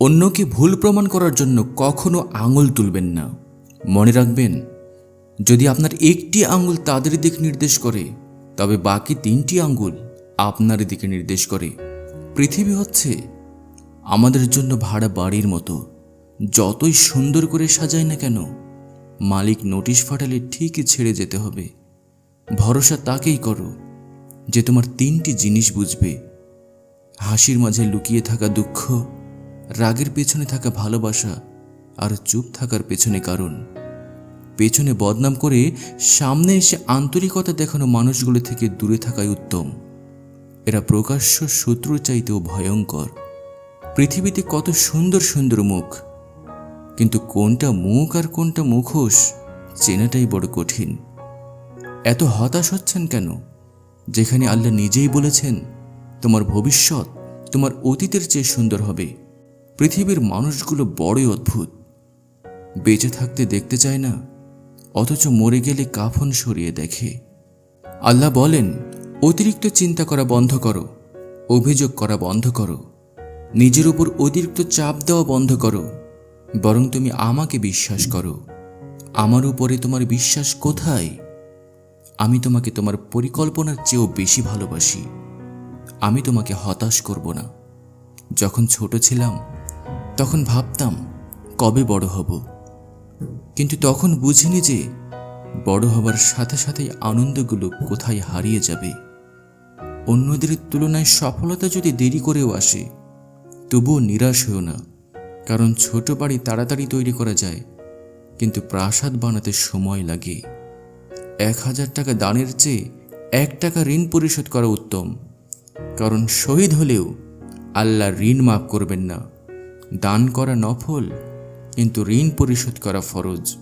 অন্যকে ভুল প্রমাণ করার জন্য কখনো আঙুল তুলবেন না। মনে রাখবেন, যদি আপনার একটি আঙুল তাদের দিক নির্দেশ করে, তবে বাকি তিনটি আঙ্গুল আপনার দিকে নির্দেশ করে। পৃথিবী হচ্ছে আমাদের জন্য ভাড়া বাড়ির মতো। যতই সুন্দর করে সাজায় না কেন, মালিক নোটিশ ফাটালে ঠিকই ছেড়ে যেতে হবে। ভরসা তাকেই করো যে তোমার তিনটি জিনিস বুঝবে। হাসির মাঝে লুকিয়ে থাকা দুঃখ রাগের পেছনে থাকা ভালোবাসা আর চুপ থাকার পেছনে কারণ। পেছনে বদনাম করে সামনে এসে আন্তরিকতা দেখানো মানুষগুলো থেকে দূরে থাকাই উত্তম। এরা প্রকাশ্য শত্রুর চাইতেও ভয়ঙ্কর। পৃথিবীতে কত সুন্দর সুন্দর মুখ। কিন্তু কোনটা মুখ আর কোনটা মুখোশ চেনাটাই বড় কঠিন। এত হতাশ হচ্ছেন কেন? যেখানে আল্লাহ নিজেই বলেছেন, তোমার ভবিষ্যৎ তোমার অতীতের চেয়ে সুন্দর হবে। পৃথিবীর মানুষগুলো বড়ই অদ্ভুত। বেঁচে থাকতে দেখতে চায় না, অথচ মরে গেলে কাফন সরিয়ে দেখে। আল্লাহ বলেন, অতিরিক্ত চিন্তা করা বন্ধ করো, অভিযোগ করা বন্ধ করো, নিজের উপর অতিরিক্ত চাপ দেওয়া বন্ধ করো, বরং তুমি আমাকে বিশ্বাস করো। আমার উপরে তোমার বিশ্বাস কোথায়? আমি তোমাকে তোমার পরিকল্পনার চেয়েও বেশি ভালোবাসি। আমি তোমাকে হতাশ করব না। যখন ছোট ছিলাম তখন ভাবতাম, কবে বড় হব। কিন্তু তখন বুঝিনি যে, বড় হবার সাথে সাথেই আনন্দগুলো কোথায় হারিয়ে যাবে। অন্যদের তুলনায় সফলতা যদি দেরি করেও আসে, তবুও নিরাশ হও না, কারণ ছোট বাড়ি তাড়াতাড়ি তৈরি করা যায়, কিন্তু প্রাসাদ বানাতে সময় লাগে। এক হাজার টাকা দানের চেয়ে এক টাকা ঋণ পরিশোধ করা উত্তম, কারণ শহীদ হলেও আল্লাহ ঋণ মাফ করবেন না। দান করা নফল, কিন্তু ঋণ পরিশোধ করা ফরজ।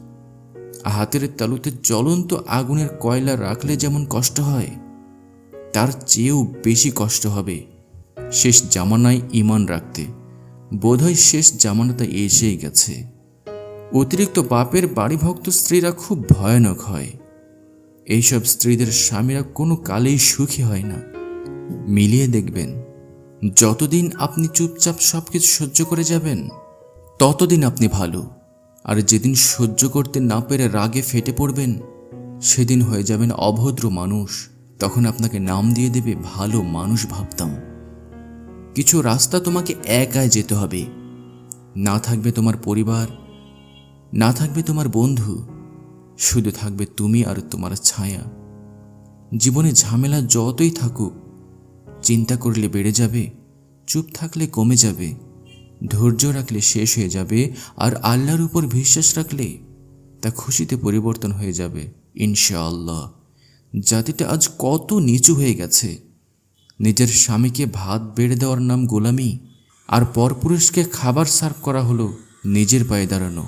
হাতের তালুতে জ্বলন্ত আগুনের কয়লা রাখলে যেমন কষ্ট হয়, তার চেয়েও বেশি কষ্ট হবে শেষ জামানায় ইমান রাখতে। বোধহয় শেষ জামানাতে এসেই গেছে। অতিরিক্ত বাপের বাড়িভক্ত স্ত্রীরা খুব ভয়ানক হয়। এইসব স্ত্রীদের স্বামীরা কোনো কালেই সুখী হয় না। মিলিয়ে দেখবেন যতদিন আপনি চুপচাপ সব কিছু সহ্য করে যাবেন, ততদিন আপনি ভালো। আর যেদিন সহ্য করতে না পেরে রাগে ফেটে পড়বেন, সেদিন হয়ে যাবেন অভদ্র মানুষ। তখন আপনাকে নাম দিয়ে দেবে, ভালো মানুষ ভাবতাম। কিছু রাস্তা তোমাকে একাই যেতে হবে। না থাকবে তোমার পরিবার, না থাকবে তোমার বন্ধু, শুধু থাকবে তুমি আর তোমার ছায়া। জীবনে ঝামেলা যতই থাকুক চিন্তা করলে বেড়ে যাবে, চুপ থাকলে কমে যাবে, ধৈর্য রাখলে শেষ হয়ে যাবে আর আল্লাহর উপর বিশ্বাস রাখলে তা খুশিতে পরিবর্তন হয়ে যাবে, ইনশাআল্লাহ। জাতিটা আজ কত নিচু হয়ে গেছে। নিজের স্বামীকে ভাত বেড়ে দেওয়ার নাম গোলামি আর পরপুরুষকে খাবার সার্ভ করা হলো নিজের পায়ে দাঁড়ানো।